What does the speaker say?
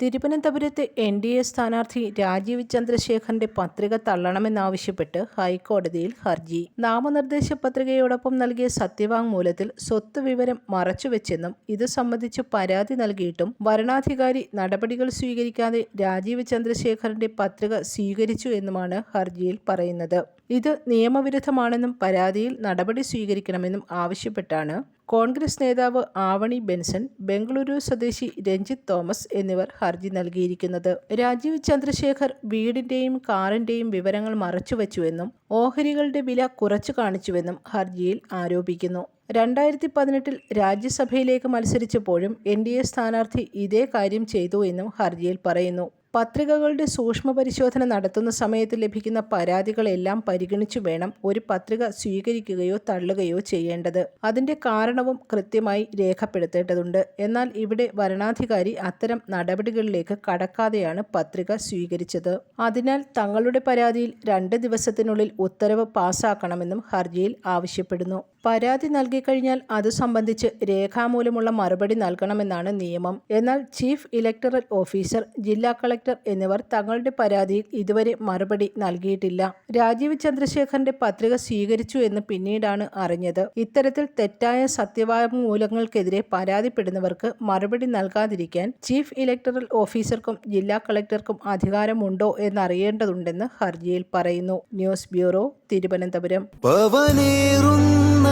തിരുവനന്തപുരത്ത് N D A സ്ഥാനാർത്ഥി രാജീവ് ചന്ദ്രശേഖറിന്റെ പത്രിക തള്ളണമെന്നാവശ്യപ്പെട്ട് ഹൈക്കോടതിയിൽ ഹർജി. നാമനിർദ്ദേശ പത്രികയോടൊപ്പം നൽകിയ സത്യവാങ്മൂലത്തിൽ സ്വത്ത് വിവരം മറച്ചുവെച്ചെന്നും ഇത് സംബന്ധിച്ച് പരാതി നൽകിയിട്ടും വരണാധികാരി നടപടികൾ സ്വീകരിക്കാതെ രാജീവ് ചന്ദ്രശേഖറിന്റെ പത്രിക സ്വീകരിച്ചു എന്നുമാണ് ഹർജിയിൽ പറയുന്നത്. ഇത് നിയമവിരുദ്ധമാണെന്നും പരാതിയിൽ നടപടി സ്വീകരിക്കണമെന്നും ആവശ്യപ്പെട്ടാണ്. കോൺഗ്രസ് നേതാവ് ആവണി ബെൻസൺ ബംഗളൂരു സ്വദേശി രഞ്ജിത്ത് തോമസ് എന്നിവർ ഹർജി നൽകിയിരിക്കുന്നത്. രാജീവ് ചന്ദ്രശേഖർ വീടിന്റെയും കാറിന്റെയും വിവരങ്ങൾ മറച്ചുവെച്ചുവെന്നും ഓഹരികളുടെ വില കുറച്ചു കാണിച്ചുവെന്നും ഹർജിയിൽ ആരോപിക്കുന്നു. രണ്ടായിരത്തി പതിനെട്ടിൽ രാജ്യസഭയിലേക്ക് മത്സരിച്ചപ്പോഴും എൻ ഡി എ സ്ഥാനാർത്ഥി ഇതേ കാര്യം ചെയ്തു എന്നും ഹർജിയിൽ പറയുന്നു. പത്രികകളുടെ സൂക്ഷ്മ പരിശോധന നടത്തുന്ന സമയത്ത് ലഭിക്കുന്ന പരാതികളെല്ലാം പരിഗണിച്ചു വേണം ഒരു പത്രിക സ്വീകരിക്കുകയോ തള്ളുകയോ ചെയ്യേണ്ടത്. അതിന്റെ കാരണവും കൃത്യമായി രേഖപ്പെടുത്തേണ്ടതുണ്ട്. എന്നാൽ ഇവിടെ വരണാധികാരി അത്തരം നടപടികളിലേക്ക് കടക്കാതെയാണ് പത്രിക സ്വീകരിച്ചത്. അതിനാൽ തങ്ങളുടെ പരാതിയിൽ രണ്ട് ദിവസത്തിനുള്ളിൽ ഉത്തരവ് പാസാക്കണമെന്നും ഹർജിയിൽ ആവശ്യപ്പെടുന്നു. പരാതി നൽകിക്കഴിഞ്ഞാൽ അത് സംബന്ധിച്ച് രേഖാമൂലമുള്ള മറുപടി നൽകണമെന്നാണ് നിയമം. എന്നാൽ ചീഫ് ഇലക്ടറൽ ഓഫീസർ ജില്ലാ കളക്ടർ എന്നിവർ തങ്ങളുടെ പരാതിയിൽ ഇതുവരെ മറുപടി നൽകിയിട്ടില്ല. രാജീവ് ചന്ദ്രശേഖറിന്റെ പത്രിക സ്വീകരിച്ചു എന്ന് പിന്നീടാണ് അറിഞ്ഞത്. ഇത്തരത്തിൽ തെറ്റായ സത്യവാങ്മൂലങ്ങൾക്കെതിരെ പരാതിപ്പെടുന്നവർക്ക് മറുപടി നൽകാതിരിക്കാൻ ചീഫ് ഇലക്ടറൽ ഓഫീസർക്കും ജില്ലാ കളക്ടർക്കും അധികാരമുണ്ടോ എന്നറിയേണ്ടതുണ്ടെന്ന് ഹർജിയിൽ പറയുന്നു. News bureau Thiruvananthapuram.